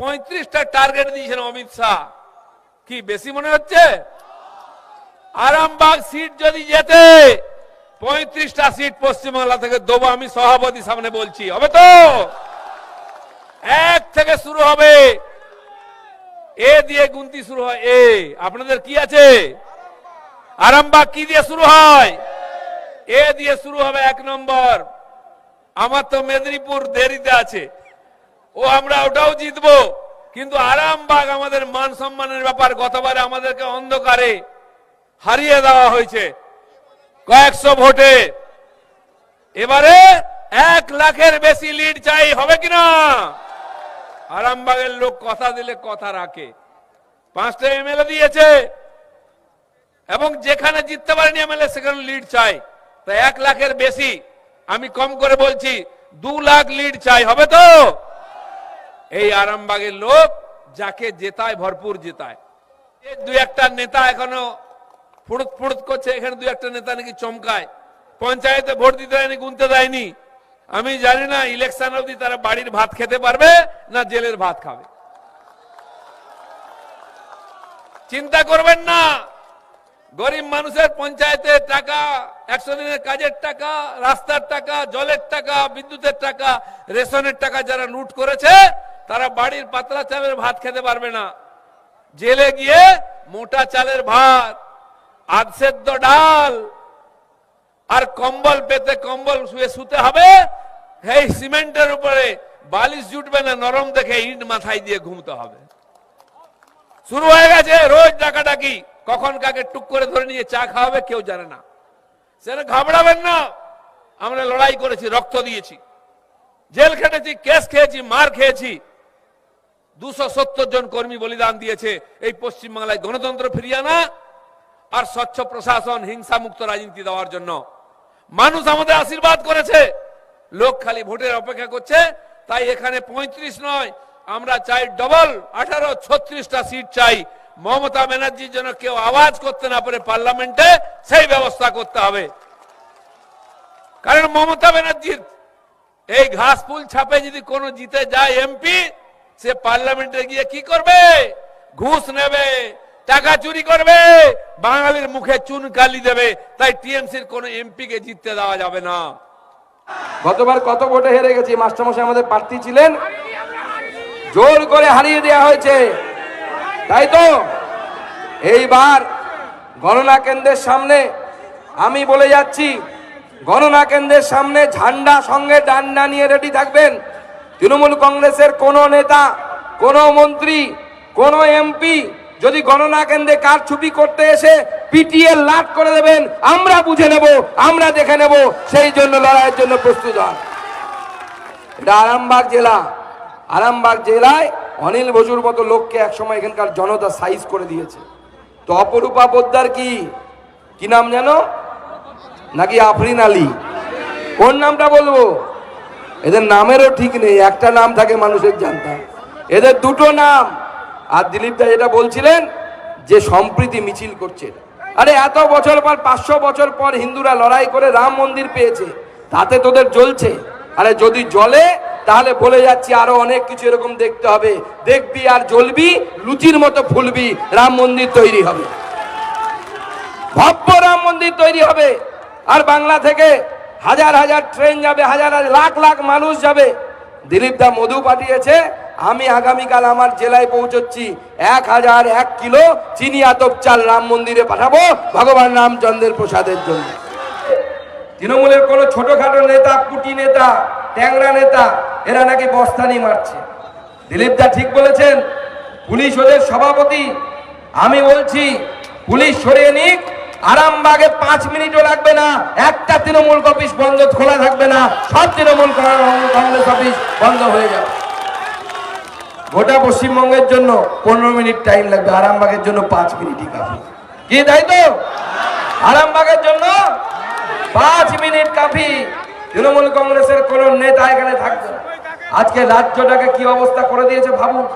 পঁয়ত্রিশটা টার্গেট দিয়েছেন অমিত শাহ। কি বেশি মনে হচ্ছে? আরামবাগ সিট যদি যেতে, পঁয়ত্রিশটা সিট পশ্চিমবাংলা থেকে দেবো, আমি সভাপতি সামনে বলছি। হবে তো? এক থেকে শুরু হবে। এ দিয়ে গুনতি শুরু হয়। এ, আপনাদের কি আছে? আরামবাগ কি দিয়ে শুরু হয়? এ দিয়ে শুরু হবে এক নম্বর। আমার তো মেদিনীপুর দেরিতে আছে। ও, আমরা ওটাও জিতবো। কিন্তু আরামবাগ আমাদের মান সম্মানের ব্যাপার, গতবারে আমাদেরকে অন্ধকারে হারিয়ে দেওয়া হয়েছে। কয়েকশো ভোটে। এবারে এক লাখের বেশি লিড চাই, হবে কিনা আরামবাগের লোক কথা দিলে কথা রাখে। পাঁচটা এমএলএ দিয়েছে। এবং যেখানে জিততে পারেনি এমএলএ, সেখানে লিড চাই। তা এক লাখের বেশি, আমি কম করে বলছি, দু লাখ লিড চাই, হবে তো? এই আরামবাগের লোক যাকে জেতায়, ভরপুর জেতায়। দু একটা নেতা এখনও ফুড়ুত ফুড়ুত করছে, এখানে দু একটা নেতা নাকি চমকায়। পঞ্চায়েতে ভোট দিতে দেয়নি, গুনতে দেয়নি। আমি জানি না, ইলেকশন অবধি তারা বাড়ির ভাত খেতে পারবে না জেলের ভাত খাবে। চিন্তা করবেন না, গরিব মানুষের পঞ্চায়েতের টাকা, একশো দিনের কাজের টাকা, রাস্তার টাকা, জলের টাকা, বিদ্যুতের টাকা, রেশনের টাকা যারা লুট করেছে তারা বাড়ির পাতলা চালের ভাত খেতে পারবে না। জেলে গিয়ে মোটা চালের ভাত আধসেদ্ধ ডাল, আর কম্বল পেতে কম্বল শুয়ে শুতে হবে এই সিমেন্টের উপরে বালিশ জুটবে না, নরম দেখে ইট মাথায় দিয়ে ঘুমতে হবে। শুরু হয়ে গেছে রোজ ডাকাডাকি। কখন কাকে টুক করে ধরে নিয়ে চা খাওয়াবে কেউ জানে না। সেটা ঘাবড়াবেন না। আমরা লড়াই করেছি, রক্ত দিয়েছি। জেল খেটেছি, কেস খেয়েছি, মার খেয়েছি। দুশো সত্তর জন কর্মী বলিদান দিয়েছে। এই পশ্চিমবাংলায় গণতন্ত্র ফিরিয়ে আনা আর স্বচ্ছ প্রশাসন হিংসা মুক্ত রাজনীতি দেওয়ার জন্য। মানুষ আমাদের আশীর্বাদ করেছে। লোক খালি ভোটের অপেক্ষা করছে। তাই এখানে পঁয়ত্রিশ নয়, আমরা চাই ডবল আঠারো, ছত্রিশটা সিট চাই। মমতা ব্যানার্জির জন্য কেউ আওয়াজ করতে না পারে পার্লামেন্টে, সেই ব্যবস্থা করতে হবে। কারণ মমতা ব্যানার্জির এই ঘাস ফুল ছাপে যদি কোনো জিতে যায় এমপি সে পার্লামেন্টে গিয়ে কি করবে? ঘুষ নেবে, টাকা চুরি করবে, বাঙালির মুখে চুন কালি দেবে, তাই টিএমসির কোন এমপি কে জিততে দেওয়া যাবে না। গতবার কত ভোটে হেরে গেছি, মাস্টারমশাই আমাদের প্রার্থী ছিলেন। জোর করে হারিয়ে দেওয়া হয়েছে। তাই তো, এইবার গণনা কেন্দ্রের সামনে আমি বলে যাচ্ছি, গণনা কেন্দ্রের সামনে ঝান্ডা সঙ্গে ডান্ডা নিয়ে রেডি থাকবেন। তৃণমূল কংগ্রেসের কোনো নেতা, কোনো মন্ত্রী, কোনো এমপি যদি গণনা কেন্দ্রে কার ছবি করতে এসে পিটিএ লাট করে দেবেন, আমরা বুঝে নেব, আমরা দেখে নেব, সেই জন্য লড়াইয়ের জন্য প্রস্তুত হন। এটা আরামবাগ জেলা। আরামবাগ জেলায় অনিল বসুর মতো লোককে একসময় এখানকার জনতা সাইজ করে দিয়েছে। তো অপরূপা পোদ্দার কি? কি নাম জানো নাকি আফরিন আলী? কোন নামটা বলব? এদের নামেরও ঠিক নেই, একটা নাম থাকে মানুষের জানতাম এদের দুটো নাম। আর দিলীপ দা যেটা বলছিলেন, যে সম্প্রীতি মিছিল করছে। আরে এত বছর পর, পাঁচশো বছর পর হিন্দুরা লড়াই করে রাম মন্দির পেয়েছে, তাতে তোদের জ্বলছে। আরে যদি জ্বলে, তাহলে বলে যাচ্ছি, আরও অনেক কিছু এরকম দেখতে হবে। দেখবি আর জ্বলবি, লুচির মতো ফুলবি, রাম মন্দির তৈরি হবে। ভব্য রাম মন্দির তৈরি হবে। আর বাংলা থেকে হাজার হাজার ট্রেন যাবে, হাজার হাজার, লাখ লাখ মানুষ যাবে। দিলীপ দা মধু পাঠিয়েছে, আমি আগামীকাল আমার জেলায় পৌঁছচ্ছি। এক হাজার এক কিলো চিনি আতপ চাল রাম মন্দিরে পাঠাবো, ভগবান রামচন্দ্রের প্রসাদের জন্য। তৃণমূলের কোনো ছোটখাটো নেতা পুটি নেতা, ট্যাংরা নেতা, এরা নাকি বস্তানি মারছে। দিলীপ দা ঠিক বলেছেন, পুলিশ ওদের সভাপতি। আমি বলছি, পুলিশ সরিয়ে নিক আরামবাগে পাঁচ মিনিটও লাগবে না, একটা তৃণমূল অফিস বন্ধ, খোলা থাকবে না, সব তৃণমূল কংগ্রেস অফিস বন্ধ হয়ে যাবে। গোটা পশ্চিমবঙ্গের জন্য পনেরো মিনিট টাইম লাগবে, আরামবাগের জন্য পাঁচ মিনিটই কাফি। কি তাই তো? আরামবাগের জন্য পাঁচ মিনিট কাফি। তৃণমূল কংগ্রেসের কোন নেতা এখানে থাকবে। আজকে রাজ্যটাকে কি অবস্থা করে দিয়েছে ভাবুন।